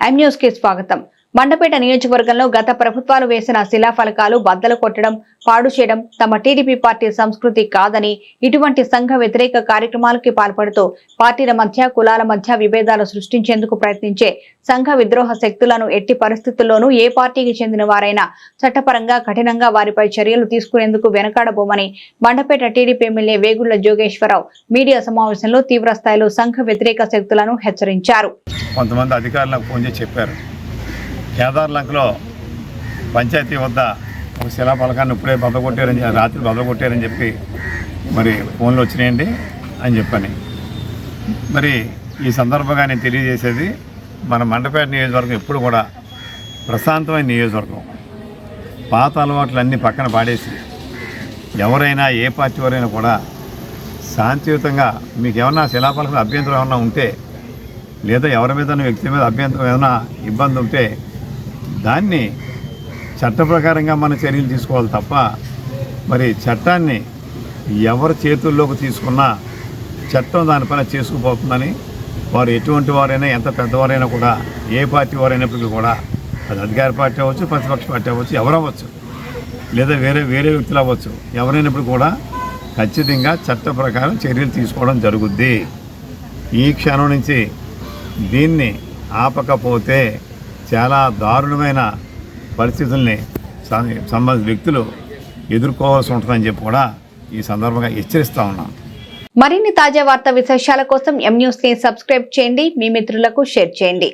I'm న్యూస్కి స్వాగతం. మండపేట నియోజకవర్గంలో గత ప్రభుత్వాలు వేసిన శిలాఫలకాలు బద్దలు కొట్టడం పాడు చేయడం తమ టీడీపీ పార్టీ సంస్కృతి కాదని ఇటువంటి సంఘ వ్యతిరేక కార్యక్రమాలకి పాల్పడుతూ పార్టీల మధ్య కులాల మధ్య విభేదాలు సృష్టించేందుకు ప్రయత్నించే సంఘ విద్రోహ శక్తులను ఎట్టి పరిస్థితుల్లోనూ ఏ పార్టీకి చెందిన వారైనా చట్టపరంగా కఠినంగా వారిపై చర్యలు తీసుకునేందుకు వెనకాడబోమని Mandapeta TDP MLA Vegulla Jogeswararao media సమావేశంలో తీవ్రస్థాయిలో సంఘ వ్యతిరేక శక్తులను హెచ్చరించారు. కొంతమంది అధికారులకు ఫోన్ చేసి చెప్పారు. కేదార్లంకలో పంచాయతీ వద్ద ఒక శిలాఫలకాన్ని ఇప్పుడే బదకొట్టారని రాత్రి బదకొట్టారని చెప్పి మరి ఫోన్లు వచ్చినాయండి అని చెప్పని. మరి ఈ సందర్భంగా నేను తెలియజేసేది మన మండపేట నియోజకవర్గం ఎప్పుడు కూడా ప్రశాంతమైన నియోజకవర్గం. పాత అలవాట్లన్నీ పక్కన పాడేసి ఎవరైనా ఏ పార్టీ వారైనా కూడా శాంతియుతంగా మీకు ఏమన్నా శిలాఫలకం అభ్యంతరం ఏమన్నా ఉంటే లేదా ఎవరి మీద వ్యక్తి మీద అభ్యంతరం ఏమైనా ఇబ్బంది ఉంటే దాన్ని చట్ట ప్రకారంగా మన చర్యలు తీసుకోవాలి తప్ప మరి చట్టాన్ని ఎవరి చేతుల్లోకి తీసుకున్నా చట్టం దానిపైన చేసుకుపోతుందని వారు ఎటువంటి వారైనా ఎంత పెద్దవారైనా కూడా ఏ పార్టీ వారైనప్పటికీ కూడా అది అధికార పార్టీ అవ్వచ్చు ప్రతిపక్ష పార్టీ అవ్వచ్చు ఎవరవ్వచ్చు లేదా వేరే వేరే వ్యక్తులు అవ్వచ్చు ఎవరైనప్పుడు కూడా ఖచ్చితంగా చట్ట ప్రకారం చర్యలు తీసుకోవడం జరుగుద్ది. ఈ క్షణం నుంచి దీన్ని ఆపకపోతే చాలా దారుణమైన పరిస్థితుల్ని సంబంధిత వ్యక్తులు ఎదుర్కోవాల్సి ఉంటుందని చెప్పి కూడా ఈ సందర్భంగా హెచ్చరిస్తూ ఉన్నాం. మరిన్ని తాజా వార్తా విశేషాల కోసం ఎం న్యూస్ని సబ్స్క్రైబ్ చేయండి. మీ మిత్రులకు షేర్ చేయండి.